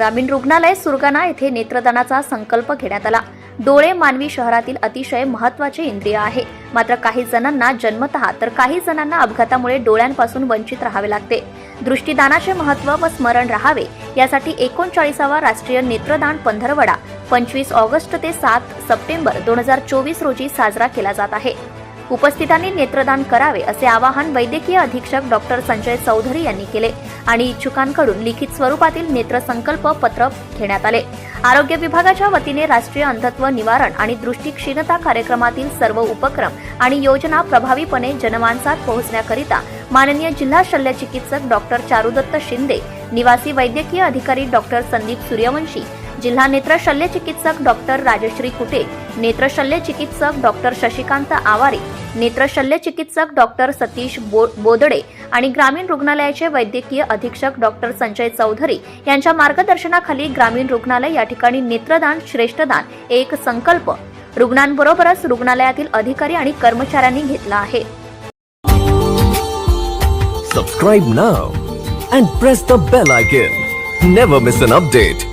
ग्रामीण रुग्णालय सुरगाणा येथे नेत्रदानाचा संकल्प घेण्यात आला. डोळे मानवी शहरातील अतिशय महत्त्वाचे इंद्रिय आहे. मात्र काही जणांना जन्मतः तर काही जणांना अपघातामुळे डोळ्यांपासून वंचित राहावे लागते. दृष्टीदानाचे महत्त्व व स्मरण राहावे यासाठी एकोणचाळीसावा राष्ट्रीय नेत्रदान पंधरवडा पंचवीस ऑगस्ट ते सात सप्टेंबर दोन हजार चोवीस रोजी साजरा केला जात आहे. उपस्थितांनी नेत्रदान करावे असे आवाहन वैद्यकीय अधीक्षक डॉक्टर संजय चौधरी यांनी केले आणि इच्छुकांकडून लिखित स्वरूपातील नेत्रसंकल्प पत्र घेण्यात आले. आरोग्य विभागाच्या वतीने राष्ट्रीय अंधत्व निवारण आणि दृष्टिक्षीणता कार्यक्रमातील सर्व उपक्रम आणि योजना प्रभावीपणे जनमानसात पोहोचण्याकरिता माननीय जिल्हा शल्य चिकित्सक डॉक्टर चारुदत्त शिंदे निवासी वैद्यकीय अधिकारी डॉक्टर संदीप सूर्यवंशी जिल्हा नेत्र शल्य चिकित्सक डॉक्टर राजश्री कुटे नेत्र शल्य चिकित्सक डॉक्टर शशिकांत आवारे नेत्र शल्यचिकित्सक डॉक्टर सतीश बो बोदडे आणि ग्रामीण रुग्णालयाचे वैद्यकीय अधीक्षक डॉक्टर संजय चौधरी यांच्या मार्गदर्शनाखाली ग्रामीण रुग्णालय या ठिकाणी नेत्रदान श्रेष्ठदान एक संकल्प. रुग्णांबरोबरच रुग्णालयातील अधिकारी आणि कर्मचाऱ्यांनी घेतला आहे. Subscribe now and press the bell icon never miss an update